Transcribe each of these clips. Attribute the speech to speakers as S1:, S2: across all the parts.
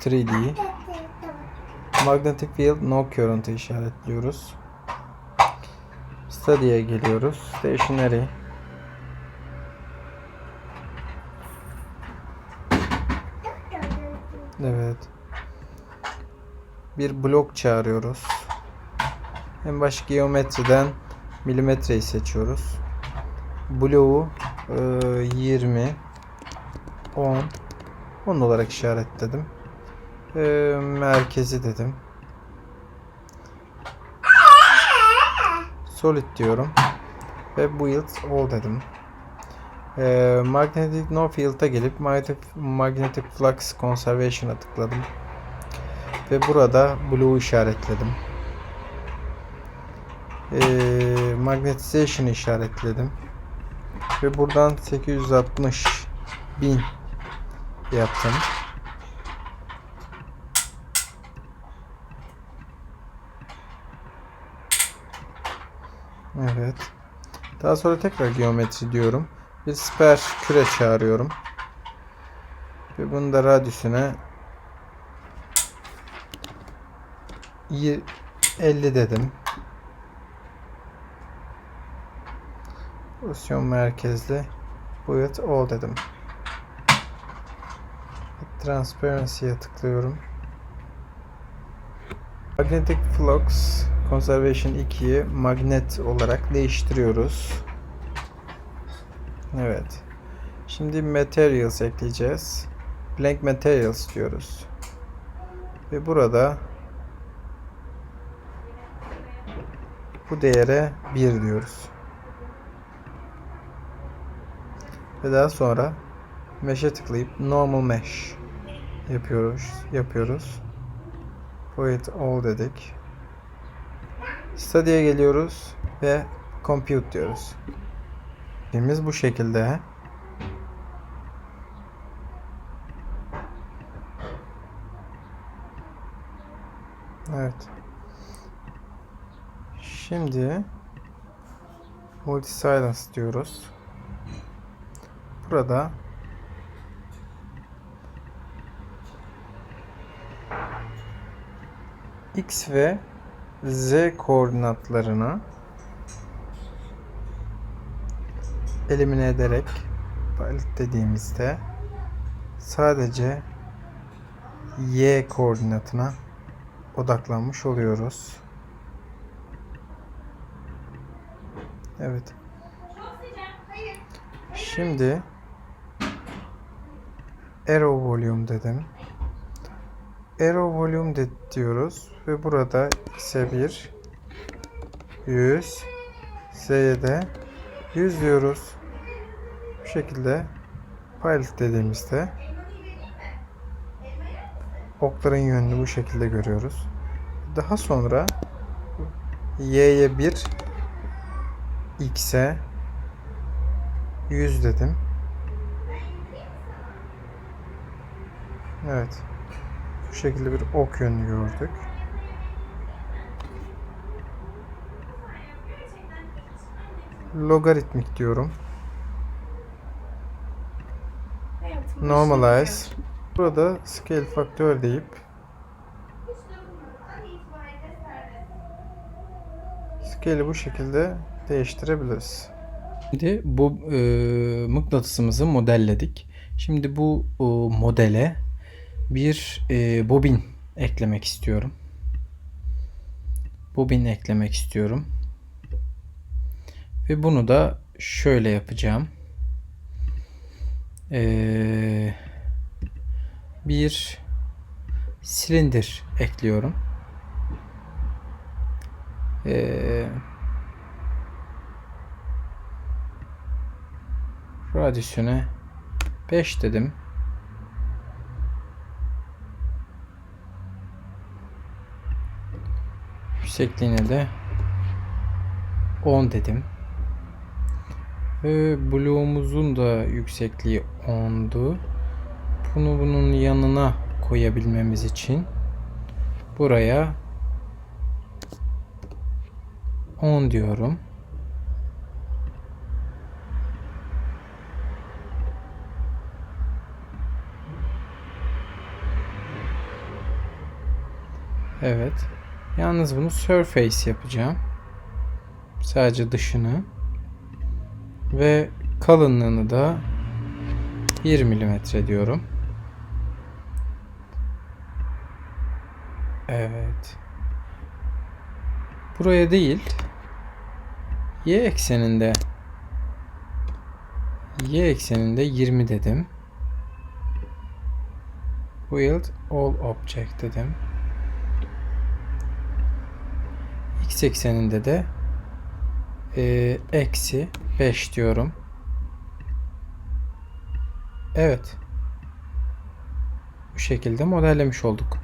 S1: 3D. Magnetic field no current'ı işaretliyoruz. Study'ye geliyoruz. Stationary. Evet. Bir blok çağırıyoruz. En baş geometriden milimetreyi seçiyoruz. Bloğu e, 20 10 10 olarak işaretledim. E, merkezi dedim. Solid diyorum. Ve build all dedim. E, magnetic no field'a gelip magnetic, magnetic flux conservation'a tıkladım. Ve burada blue işaretledim. E, magnetization işaretledim. Ve buradan 860 bin yaptım. Evet. Daha sonra tekrar geometri diyorum. Bir siper küre çağırıyorum. Ve bunu da radyüsüne y- 50 dedim. Pozisyon merkezli. Build all dedim. Transparency'ye tıklıyorum. Magnetic Flux Conservation 2'yi magnet olarak değiştiriyoruz. Evet. Şimdi Materials ekleyeceğiz. Blank Materials diyoruz. Ve burada bu değere 1 diyoruz. Ve daha sonra Mesh'e tıklayıp Normal Mesh yapıyoruz. Yapıyoruz. Void All dedik. Study'ye geliyoruz ve Compute diyoruz. Filmimiz bu şekilde. Evet. Şimdi Multi Silence diyoruz. Burada X ve Z koordinatlarını elimine ederek pilot dediğimizde sadece Y koordinatına odaklanmış oluyoruz. Evet. Şimdi Arrow Volume dedim. Arrow Volume de diyoruz ve burada X'e 1 100 Z'ye de 100 diyoruz. Bu şekilde pilot dediğimizde okların yönünü bu şekilde görüyoruz. Daha sonra Y'ye 1 X'e 100 dedim. Evet. Bu şekilde bir ok yönünü gördük. Logaritmik diyorum. Normalize. Burada scale faktör deyip scale'i bu şekilde değiştirebiliriz. Şimdi bu e, mıknatısımızı modelledik. Şimdi bu e, modele bir e, bobin eklemek istiyorum. Bobin eklemek istiyorum. Ve bunu da şöyle yapacağım. Ee, bir silindir ekliyorum. Ee, radyüsüne 5 dedim. Yüksekliğine de 10 dedim. Ve bloğumuzun da yüksekliği 10'du. Bunu bunun yanına koyabilmemiz için buraya 10 diyorum. Evet. Yalnız bunu surface yapacağım. Sadece dışını. Ve kalınlığını da 1 milimetre diyorum. Evet. Buraya değil. Y ekseninde Y ekseninde 20 dedim. Build all object dedim. X ekseninde de e, eksi 5 diyorum. Evet. Bu şekilde modellemiş olduk.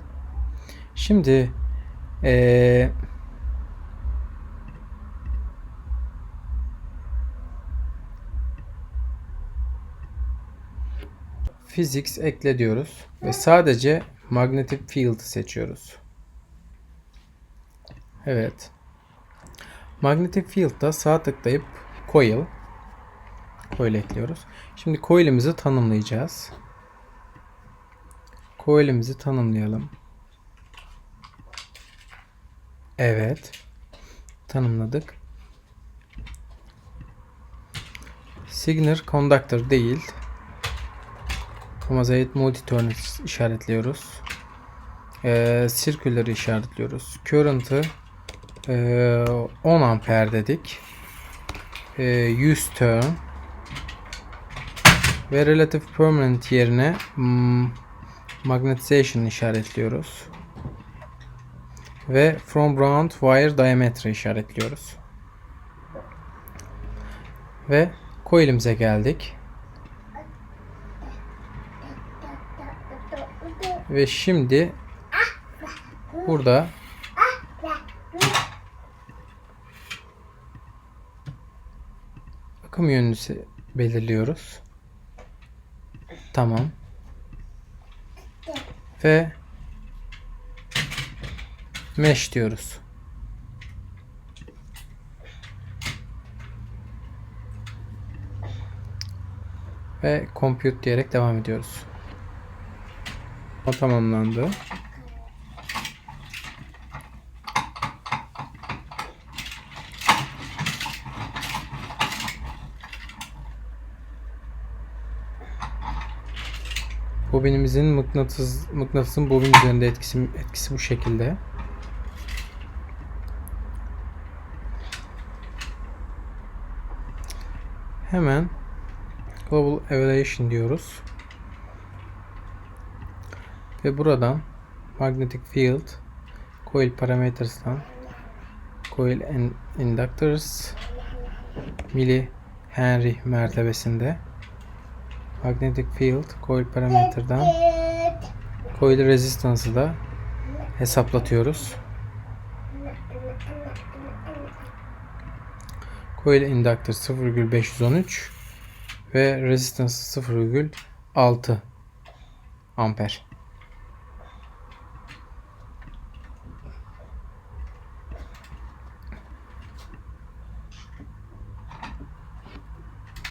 S1: Şimdi e, Physics ekle diyoruz ve sadece Magnetic Field seçiyoruz. Evet. Magnetic Field'da sağ tıklayıp Coil Coil ekliyoruz. Şimdi coil'imizi tanımlayacağız. Coil'imizi tanımlayalım. Evet. Tanımladık. Signal conductor değil. Mosaic multi-turn işaretliyoruz. Ee, circular'ı işaretliyoruz. Current'ı ee, 10 amper dedik. Ee, 100 turn ve relative permanent yerine hmm, magnetization işaretliyoruz. Ve from ground wire diameter işaretliyoruz. Ve coil'imize geldik. Ve şimdi burada akım yönünü belirliyoruz. Tamam. Ve mesh diyoruz. Ve compute diyerek devam ediyoruz. O tamamlandı. Bobinimizin mıknatıs mıknatısın bobin üzerinde etkisi etkisi bu şekilde. Hemen Global Evaluation diyoruz. Ve buradan Magnetic Field Coil Parameters'tan Coil Inductors Milli Henry mertebesinde Magnetic Field Coil Parameter'dan Coil Resistance'ı da hesaplatıyoruz. Coil Inductor 0,513 ve Resistance 0,6 amper.